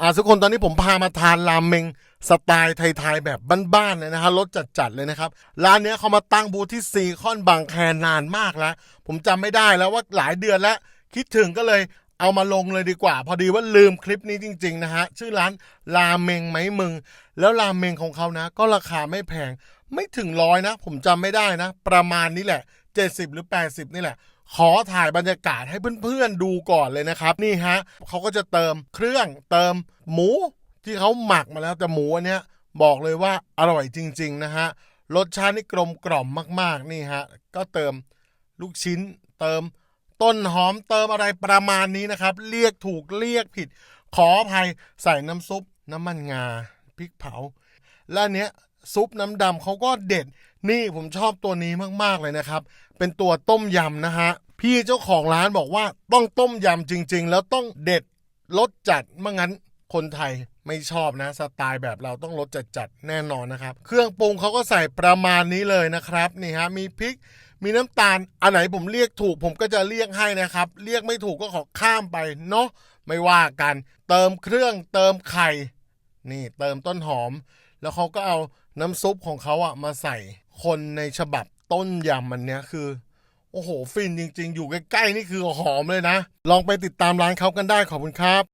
อ่าทุกคนตอนนี้ผมพามาทานรามเมงสไตล์ไทยๆแบบบ้านๆเลยนะฮะรสจัดๆเลยนะครับ ร้านเนี้ยเขามาตั้งบูธที่ซีคอนบางแคนานมากแล้ว ผมจำไม่ได้แล้วว่าหลายเดือนแล้ว คิดถึงก็เลยเอามาลงเลยดีกว่า พอดีว่าลืมคลิปนี้จริง ๆ นะฮะ ชื่อร้านราเมงไหมมึง แล้วราเมงของเขานะ ก็ราคาไม่แพงไม่ถึงร้อยนะ ผมจำไม่ได้นะ ประมาณนี้แหละ 70 หรือ 80 นี่แหละ ขอถ่ายบรรยากาศให้เพื่อนๆดูก่อนเลยนะครับ นี่ฮะเขาก็จะเติมเครื่องเติมหมูที่เขาหมักมาแล้วแต่หมูอันเนี้ยบอกเลยว่าอร่อยจริง ๆ นะฮะรสชาตินี่กลมกล่อมมากๆนี่ฮะก็เติมลูกชิ้น เติมต้นหอมเติมอะไรประมาณนี้นะครับ เรียกถูกเรียกผิด ขออภัยใส่น้ำซุปน้ำมันงาพริกเผา และเนี้ย ซุปน้ำดำเขาก็เด็ด นี่ผมชอบตัวนี้มากๆเลยนะครับ เป็นตัวต้มยำนะฮะ พี่เจ้าของร้านบอกว่าต้องต้มยำจริง ๆ แล้วต้องเด็ดรสจัดไม่งั้นคนไทยไม่ชอบนะ สไตล์แบบเราต้องรสจัดๆแน่นอนนะครับ เครื่องปรุงเขาก็ใส่ประมาณนี้เลยนะครับนี่ฮะมีพริกมีน้ำตาล อันไหนผมเรียกถูก ผมก็จะเรียกให้นะครับ เรียกไม่ถูกก็ขอข้ามไปเนาะไม่ว่ากัน เติมเครื่องเติมไข่ นี่เติมต้นหอม แล้วเขาก็เอาน้ำซุปของเขาอะมาใส่คนในฉบับต้นยำมันเนี้ยคือ โอ้โห ฟินจริง ๆ อยู่ใกล้ ๆ นี่คือหอมเลยนะ ลองไปติดตามร้านเขากันได้ขอบคุณครับ